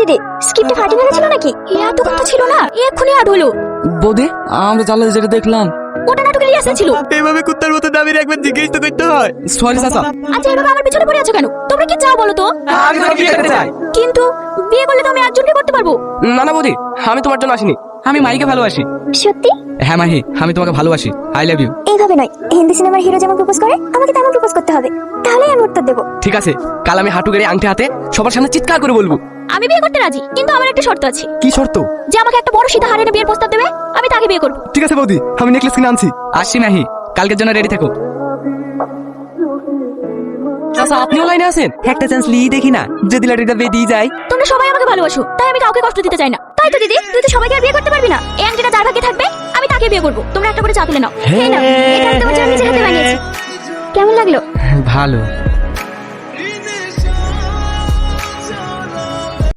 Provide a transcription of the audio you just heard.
দিদি স্ক্রিপ্টে নাকি? এত কথা ছিল না। এক্ষুনি আট হলো। বৌদি আমরা জানলা যেটা দেখলাম। ওটা ছিল এইভাবে কুত্তার মতো দাবির একবার জিজ্ঞেস তো করতে হয়। সরি চাচা। আচ্ছা এভাবে আমার পিছনে পড়ে আছো কেন? তোমরা কি চাও বলো তো? আমি তোমাকে বিয়ে করতে চাই। কিন্তু বিয়ে করলে তো আমি একজনকে করতে পারব। না না বৌদি আমি তোমার জন্য আসিনি। আমি মাইকে ভালোবাসি। সত্যি? হ্যাঁ মাহি আমি তোমাকে ভালোবাসি। আই লাভ ইউ এইভাবে নয়। হিন্দি সিনেমার হিরো যেমন প্রপোজ করে আমাকে তেমন প্রপোজ করতে হবে। তাহলেই আমি উত্তর দেবো। ঠিক আছে কাল আমি হাঁটু গেড়ে আংটি হাতে সবার সামনে চিৎকার করে বলব। আমি বিয়ে করতে রাজি কিন্তু আমার একটা শর্ত আছে। কি শর্ত? যে আমাকে একটা বড় সীতা হারিয়ে বিয়ের প্রস্তাব দেবে আমি তাকে বিয়ে করব। ঠিক আছে বৌদি আমি নেকলেস কিনে আনছি। আসছি মাহি কালকের জন্য রেডি থেকো। চাচা আপনিও লাইনে আছেন? একটা চান্স লিয়ে দেখি না যদি লাটিটা বেরিয়ে যায়। তোমরা সবাই আমাকে ভালোবাসো তাই আমি কাউকে কষ্ট দিতে চাই না। তাই তো দিদি তুই তো সবাইকে আর বিয়ে করতে পারবি না। এই আংটিটা যার ভাগ্যে থাকবে আমি তাকে বিয়ে করব। তোমরা একটা করে চা তুলে নাও। এই নাও। এটা আমি তোমার জন্য নিজের হাতে বানিয়েছি। কেমন লাগল? ভালো।